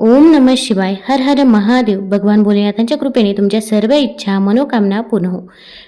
ओम नम शिवाय हर हर महादेव. भगवान भोलेनाथांच्या कृपेने तुमच्या सर्व इच्छा मनोकामना पूर्ण हो.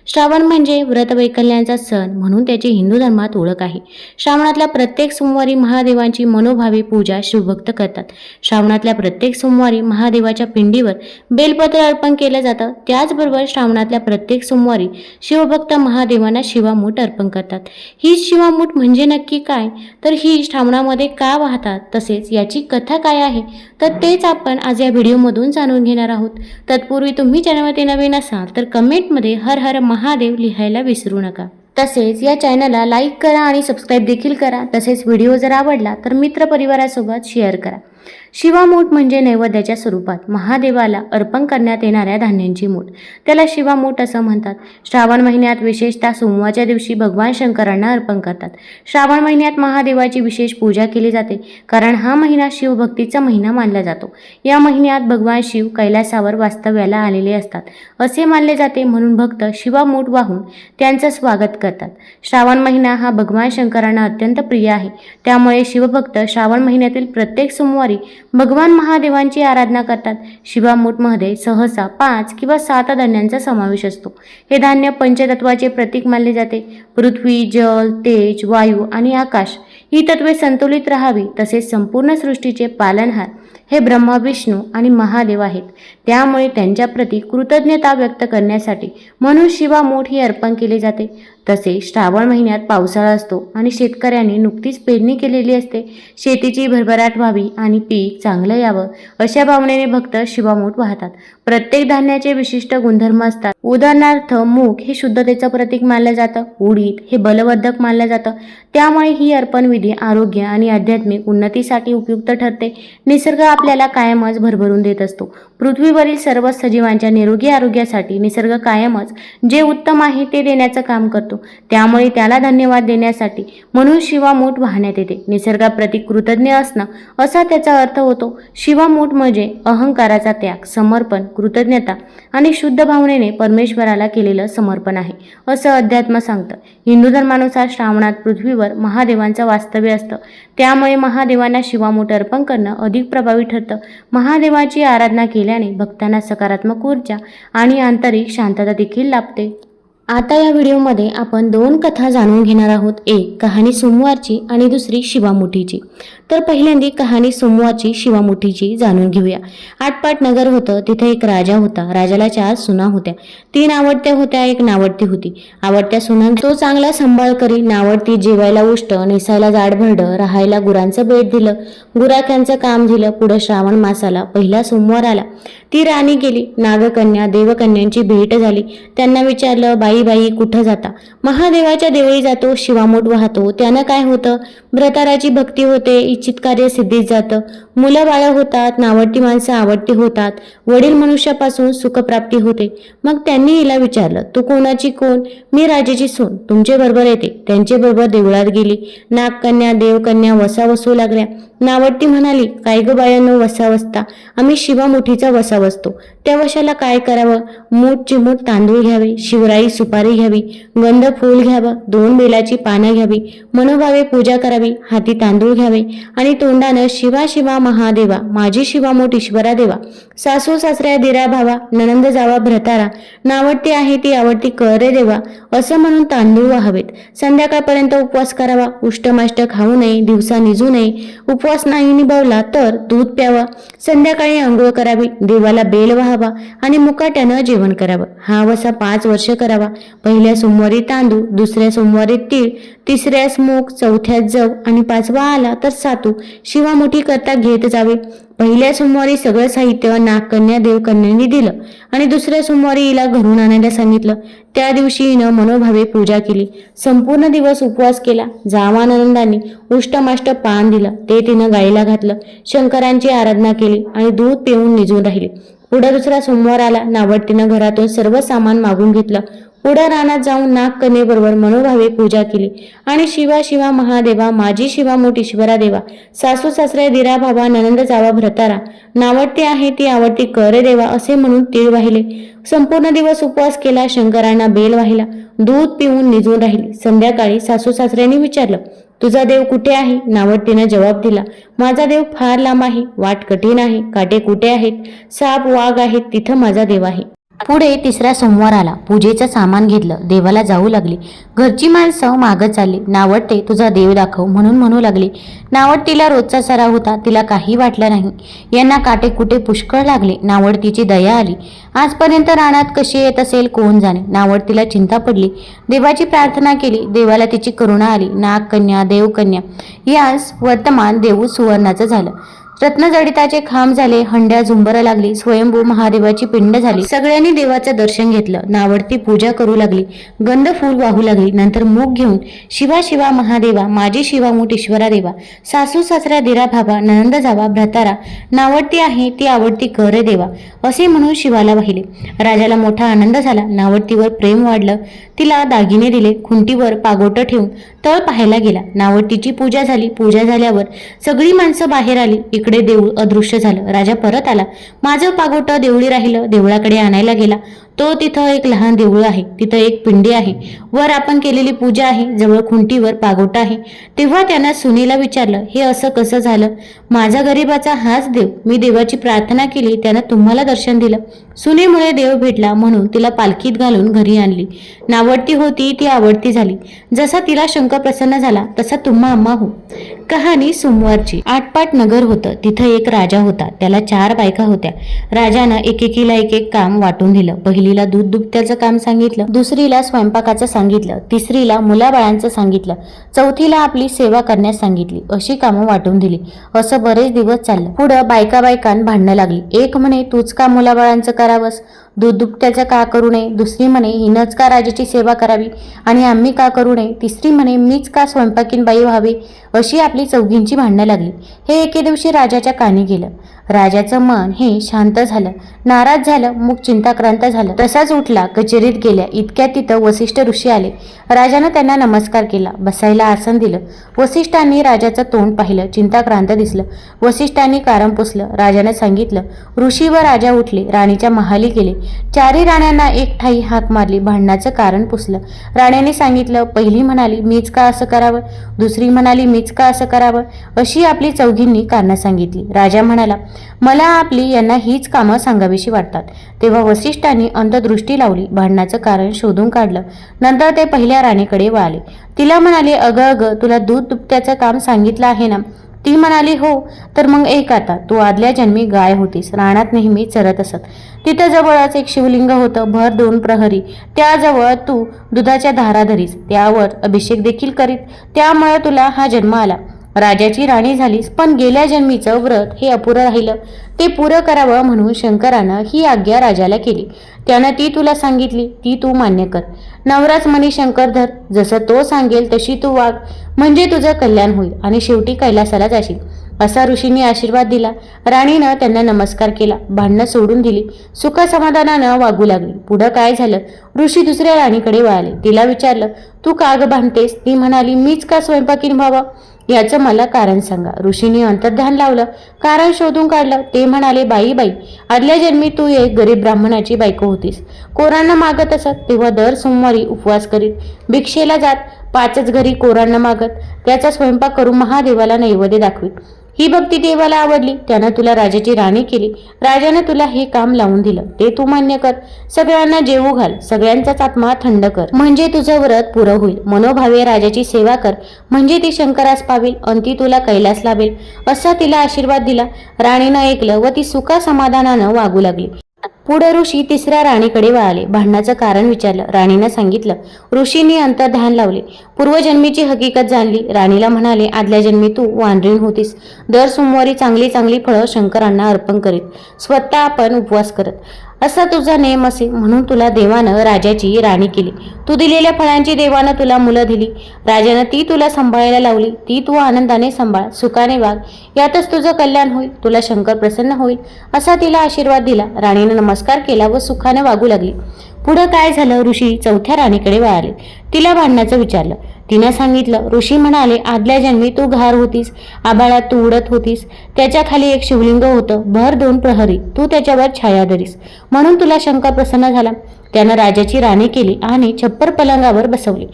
श्रावण म्हणजे व्रत वैकल्यांचा सण म्हणून त्याची हिंदू धर्मात ओळख आहे. श्रावणातल्या प्रत्येक सोमवारी महादेवांची मनोभावी पूजा शिवभक्त करतात. श्रावणातल्या प्रत्येक सोमवारी महादेवाच्या पिंडीवर बेलपत्र अर्पण केलं जातं. त्याचबरोबर श्रावणातल्या प्रत्येक सोमवारी शिवभक्त महादेवांना शिवामूठ अर्पण करतात. ही शिवामूठ म्हणजे नक्की काय? तर ही श्रावणामध्ये का वाहतात? तसेच याची कथा काय आहे? तर तेच आपण आज या व्हिडिओमधून जाणून घेणार आहोत. तत्पूर्वी तुम्ही चॅनलमध्ये नवीन असाल तर कमेंटमध्ये हर हर महादेव लिहायला विसरू नका. तसेच या चॅनलला लाईक करा आणि सबस्क्राईब देखील करा. तसेच व्हिडिओ जर आवडला तर मित्रपरिवारासोबत शेअर करा. शिवामूठ म्हणजे नैवेद्याच्या स्वरूपात महादेवाला अर्पण करण्यात येणाऱ्या धान्यांची मूठ. त्याला शिवामूठ असं म्हणतात. श्रावण महिन्यात विशेषतः सोमवारच्या दिवशी भगवान शंकरांना अर्पण करतात. श्रावण महिन्यात महादेवाची विशेष पूजा केली जाते कारण हा महिना शिवभक्तीचा महिना मानला जातो. या महिन्यात भगवान शिव कैलासावर वास्तव्याला आलेले असतात. असे मानले जाते म्हणून भक्त शिवामूठ वाहून त्यांचं स्वागत करतात. श्रावण महिना हा भगवान शंकरांना अत्यंत प्रिय आहे. त्यामुळे शिवभक्त श्रावण महिन्यातील प्रत्येक सोमवारी भगवान महादेवांची आराधना करतात. शिवामूठमध्ये सहसा पाच किंवा सात धान्यांचा समावेश असतो. हे धान्य पंचतत्वाचे प्रतीक मानले जाते. पृथ्वी जल तेज वायू आणि आकाश ही तत्वे संतुलित राहावी तसेच संपूर्ण सृष्टीचे पालनहार हे ब्रह्मा विष्णू आणि महादेव आहेत. त्यामुळे त्यांच्याप्रती कृतज्ञता व्यक्त करण्यासाठी म्हणून शिवामूठ हे अर्पण केले जाते. तसे श्रावण महिन्यात पावसाळा असतो आणि शेतकऱ्यांनी नुकतीच पेरणी केलेली असते. शेतीची भरभराट व्हावी आणि पीक चांगलं यावं अशा भावनेने भक्त शिवामूठ वाहतात. प्रत्येक धान्याचे विशिष्ट गुणधर्म असतात. उदाहरणार्थ मूग हे शुद्धतेचं प्रतीक मानलं जातं. उडीद हे बलवर्धक मानलं जातं. त्यामुळे ही अर्पण विधी आरोग्य आणि आध्यात्मिक उन्नतीसाठी उपयुक्त ठरते. निसर्ग आपल्याला कायमच भरभरून देत असतो. पृथ्वीवरील सर्व सजीवांच्या निरोगी आरोग्यासाठी निसर्ग कायमच जे उत्तम आहे ते देण्याचं काम करतो. त्यामुळे त्याला धन्यवाद देण्यासाठी म्हणून शिवामूठ वाहण्यात येते. निसर्गाप्रती कृतज्ञ असणं असा त्याचा अर्थ होतो. शिवामूठ म्हणजे अहंकाराचा त्याग समर्पण कृतज्ञता आणि शुद्ध भावनेने परमेश्वराला केलेलं समर्पण आहे असं अध्यात्म सांगतं. हिंदू धर्मानुसार श्रावणात पृथ्वीवर महादेवांचं वास्तव्य असतं. त्यामुळे महादेवांना शिवामूठ अर्पण करणं अधिक प्रभावी ठरतं. महादेवाची आराधना केल्याने भक्तांना सकारात्मक ऊर्जा आणि आंतरिक शांतता देखील लाभते. आता या व्हिडिओमध्ये आपण दोन कथा जाणून घेणार आहोत. एक कहाणी सोमवारची आणि दुसरी शिवामुठीची. तर पहिल्यांदी कहाणी सोमवारची शिवामुठीची जाणून घेऊया. आटपाट नगर होतं तिथे एक राजा होता. राजाला चार सुना होत्या. तीन आवडत्या होत्या एक नावडती होती. आवडत्या सुनां तो चांगला सांभाळ करी. नावडती जेवायला उष्ट नेसायला जाड भरडं राहायला गुरांचं बेट दिलं. गुराख्यांचं काम दिलं. पुढं श्रावण मासाला पहिला सोमवार आला. ती राणी गेली. नागकन्या देवकन्यांची भेट झाली. त्यांना विचारलं बाई बाई कुठं जाता? महादेवाच्या देवळी जातो. शिवामोठ वाहतो. त्यानं काय होतं? व्रताराची भक्ती होते. इच्छित कार्य सिद्धीत जातं. मुलं बाळा होतात नावडती माणसं आवडती होतात वडील मनुष्यापासून सुखप्राप्ती होते. मग त्यांनी हिला विचारलं तू कोणाची कोण? मी राजेची सून. तुमचे बरोबर येते. त्यांचे बरोबर देवळात गेली. नागकन्या देवकन्या वसा वसू लागल्या. नावडती म्हणाली काय ग बायांनो वसा वसता आम्ही शिवामुठीचा वसा वसतो त्या वशाला काय करावं? मूठ चिमूट तांदूळ घ्यावे शिवराई सुपारी घ्यावी गंध फूल घ्यावं दोन बेलाची पानं घ्यावी मनोभावे पूजा करावी हाती तांदूळ घ्यावे आणि तोंडानं शिवा शिवा महादेवा माझी शिवामोठ ईश्वरा देवा सासू सासऱ्या दिरा भावा ननंद जावा भ्रतारा नावडती आहे ती आवडती करे देवा असं म्हणून तांदूळ व्हावेत. संध्याकाळपर्यंत उपवास करावा उष्टमाष्ट खाऊ नये दिवसा निजू नये. उपवास नाही निभावला तर दूध प्यावा. संध्याकाळी आंघोळ करावी देवाला बेल व्हावा आणि मुकाट्यानं जेवण करावं. हा वसा पाच वर्ष करावा. पहिल्या सोमवारी तांदूळ दुसऱ्या सोमवारी तीळ तिसऱ्यास मूग चौथ्यात जव आणि पाचवा आला तर सातू. शिवा मोठी करता घेत जावे. पहिल्या सोमवारी सगळं साहित्य नागकन्या देवकन्यांनी दिलं आणि दुसऱ्या सोमवारी हिला घरून आणायला सांगितलं. त्या दिवशी हिनं मनोभावे पूजा केली. संपूर्ण दिवस उपवास केला. जावानंदांनी उष्टमाष्ट पान दिलं. ते तिनं गाईला घातलं. शंकरांची आराधना केली आणि दूध पिऊन निजून राहिली. पुढे दुसरा सोमवार आला. नावडतीनं घरातून सर्व सामान मागून घेतलं. पुढे रानात जाऊन नागकन्येबरोबर मनोभावे पूजा केली. आणि शिवा शिवा महादेवा माझी शिवा मोठ ईश्वरा देवा सासू सासरे दिरा भावा ननंद जावा भ्रतारा नावडती आहे ती आवडती कर देवा असे म्हणून तीळ वाहिले. संपूर्ण दिवस उपवास केला शंकरांना बेल वाहिला दूध पिऊन निजून राहिली. संध्याकाळी सासू सासऱ्यांनी विचारलं तुझा देव कुठे आहे? नावडतीनं जवाब दिला माझा देव फार लांब आहे वाट कठीण आहे काटे कुठे आहेत? साप वाघ आहेत तिथं माझा देव आहे. पुढे तिसरा सोमवार आला पूजेचं सामान घेतलं. देवाला जाऊ लागली. घरची माणसं मागं चालली. नावडते तुझा देव दाखव म्हणून म्हणू लागली. नावडतीला रोजचा सराव होता. तिला काही वाटलं नाही. यांना काटे कुठे पुष्कळ लागले. नावडतीची दया आली. आजपर्यंत रानात कशी येत असेल कोण जाणे. नावडतीला चिंता पडली. देवाची प्रार्थना केली. देवाला तिची करुणा आली. नागकन्या देवकन्या. यास वर्तमान देऊ सुवर्णाचं झालं. रत्नजडिताचे खांब झाले हंड्या झुंबर लागली स्वयंभू महादेवाची पिंड झाली. सगळ्यांनी देवाचं दर्शन घेतलं नावडती पूजा करू लागली गंध फूल वाहू लागली नंतर मूग घेऊन शिवा शिवा महादेवा माझी शिवा मूठ ईश्वरा देवा सासू सासरा दिरा भाबा नंद जावा भ्रतारा नावडती आहे ती आवडती कर देवा असे म्हणून शिवाला वाहिले. राजाला मोठा आनंद झाला नावडतीवर प्रेम वाढलं तिला दागिने दिले खुंटीवर पागोटं ठेवून तळ पाहायला गेला. नावडतीची पूजा झाली पूजा झाल्यावर सगळी माणसं बाहेर आली इकडे देऊळ अदृश्य झालं. राजा परत आला. माझं पागोटं देवळी राहिलं. देवळाकडे आणायला गेला. तो तिथं एक लहान देऊळ आहे. तिथं एक पिंडी आहे. वर आपण केलेली पूजा आहे. जवळ खुंटीवर पागोटा आहे. तेव्हा त्यानं सुनीला विचारलं हे असं कसं झालं? माझा गरीबाचा हाच देव. मी देवाची प्रार्थना केली. त्यानं तुम्हाला दर्शन दिलं सुनेमुळे देव भेटला म्हणून तिला पालखीत घालून घरी आणली. नावडती होती ती आवडती झाली. जसा तिला शंकर प्रसन्न झाला तसा तुम्हा अम्मा हो कहाणी सोमवारची. आटपाट नगर होतं. तिथं एक राजा होता. त्याला चार बायका होत्या. राजानं एकेकीला एक एक काम वाटून दिलं. पहिलीला दूध दुभत्याचं काम सांगितलं. दुसरीला स्वयंपाकाचं सांगितलं. तिसरीला मुलाबाळांचं सांगितलं. चौथीला आपली सेवा करण्यास सांगितली. अशी कामं वाटून दिली. असं बरेच दिवस चाललं. पुढं बायका बायकां भांडणं लागली. एक म्हणे तूच का मुलाबाळांचं करावंस? दूध का करू नये? दुसरी म्हणे हिनंच का राजाची सेवा करावी? आणि आम्ही का करू नये? तिसरी म्हणे मीच का स्वयंपाकीन बाई व्हावी? अशी आपली चौघींची भांडणं लागली. हे एके दिवशी राजाच्या कानी गेलं. राजाचं मन हे शांत झालं. नाराज झालं मुख चिंताक्रांत झालं. तसाच उठला कचेरीत गेल्या. इतक्या तिथं वसिष्ठ ऋषी आले. राजानं त्यांना नमस्कार केला. बसायला आसन दिलं. वसिष्ठांनी राजाचं तोंड पाहिलं. चिंताक्रांत दिसलं. वसिष्ठांनी कारण पुसलं. राजानं सांगितलं ऋषी व राजा उठले. राणीच्या महाली गेले. चारी राण्यांना एक ठाई हाक मारली. भांडणाचं कारण पुसलं. राण्याने सांगितलं पहिली म्हणाली मीच का असं करावं? दुसरी म्हणाली मीच का असं करावं? अशी आपली चौघींनी कारणं सांगितली. राजा म्हणाला मला आपली यांना हीच कामं सांगावीशी वाटतात. तेव्हा वसिष्ठांनी अंधदृष्टी लावली. भांडणाचं कारण शोधून काढलं. नंतर ते पहिल्या राणीकडे वळाले. तिला म्हणाले अगं अगं तुला दूध दुभत्याचं काम सांगितलं आहे ना? ती म्हणाली हो. तर मग एक आता. तू आदल्या जन्मी गाय होतीस. रानात नेहमी चरत असत. तिथं जवळच एक शिवलिंग होतं. भर दोन प्रहरी. त्याजवळ तू दुधाच्या धारा धरीस. त्यावर अभिषेक देखील करीत. त्यामुळे तुला हा जन्म आला. राजाची राणी झालीस पण गेल्या जन्मीचं व्रत हे अपुरं राहिलं. ते पुरं करावं म्हणून शंकरानं ही आज्ञा राजाला केली. त्यानं ती तुला सांगितली ती तू मान्य कर. नवराच म्हणी शंकरधर जसं तो सांगेल तशी तू वाग. म्हणजे तुझं कल्याण होईल आणि शेवटी कैलासाला जाशील. असा ऋषींनी आशीर्वाद दिला. राणीनं त्यांना नमस्कार केला भांडणं सोडून दिली. सुखसमाधानानं वागू लागली. पुढं काय झालं? ऋषी दुसऱ्या राणीकडे वळाले. तिला विचारलं तू का ग बांधतेस ती म्हणाली मीच का स्वयंपाकीन व्हावा? याचं मला कारण सांगा. ऋषीने अंतर्ध्यान लावलं. कारण शोधून काढलं. ते म्हणाले बाई बाई आदल्या जन्मी तू एक गरीब ब्राह्मणाची बायको होतीस. कोरांना मागत असत तेव्हा दर सोमवारी उपवास करीत भिक्षेला जात पाचच घरी कोरांना मागत त्याचा स्वयंपाक करून महादेवाला नैवेद्य दाखवी ही भक्ती देवाला आवडली. त्यानं तुला राजाची राणी केली. राजानं तुला हे काम लावून दिलं. ते तू मान्य कर. सगळ्यांना जेवू घाल. सगळ्यांचाच आत्मा थंड कर. म्हणजे तुझं व्रत पुरं होईल. मनोभावे राजाची सेवा कर. म्हणजे ती शंकरास पावेल अंती तुला कैलास लावेल असा तिला आशीर्वाद दिला. राणीनं ऐकलं व ती सुखा समाधानानं वागू लागली. पुढे ऋषी तिसऱ्या राणीकडे वळाले. भांडणाचं कारण विचारलं. राणीनं सांगितलं ऋषींनी अंतर्ध्यान लावले. पूर्वजन्मीची हकीकत जाणली. राणीला म्हणाले आदल्या जन्मी तू वानरीण होतीस. दर सोमवारी चांगली चांगली फळं शंकरांना अर्पण करीत. स्वतः आपण उपवास करत. असा तुझा नेम असे म्हणून तुला देवानं राजाची राणी केली. तू दिलेल्या फळांची देवानं तुला मुलं दिली. राजानं ती तुला सांभाळायला लावली. ती तू आनंदाने सांभाळ सुखाने वाघ यातच तुझं कल्याण होईल तुला शंकर प्रसन्न होईल असा तिला आशीर्वाद दिला. राणीनं नमस्कार केला व सुखाने वागू लागली. पुढं काय झालं? ऋषी चौथ्या राणीकडे वळाले. तिला भांडण्याचं विचारलं. तिनं सांगितलं ऋषी म्हणाले आदल्या जन्मी तू घार होतीस आबाळात तू उडत होतीस. त्याच्याखाली एक शिवलिंग होतं भर दोन प्रहरी. तू त्याच्यावर छाया धरीस. म्हणून तुला शंका प्रसन्न झाला. त्यानं राजाची राणी केली आणि छप्पर पलंगावर बसवली.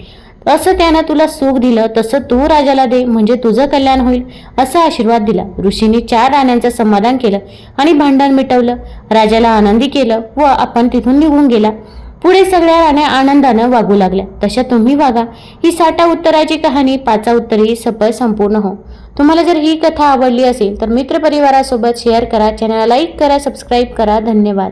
असं त्यानं तुला सुख दिलं तसं तू राजाला दे म्हणजे तुझं कल्याण होईल असा आशीर्वाद दिला. ऋषीने चार राण्यांचं समाधान केलं आणि भांडण मिटवलं. राजाला आनंदी केलं व आपण तिथून निघून गेला. पुढे सगळ्या राण्या आनंदानं वागू लागल्या. तशा तुम्ही वागा. ही साठा उत्तराची कहाणी पाचा उत्तरी सफळ संपूर्ण हो. तुम्हाला जर ही कथा आवडली असेल तर मित्रपरिवारासोबत शेअर करा चॅनलला लाईक करा सबस्क्राईब करा. धन्यवाद.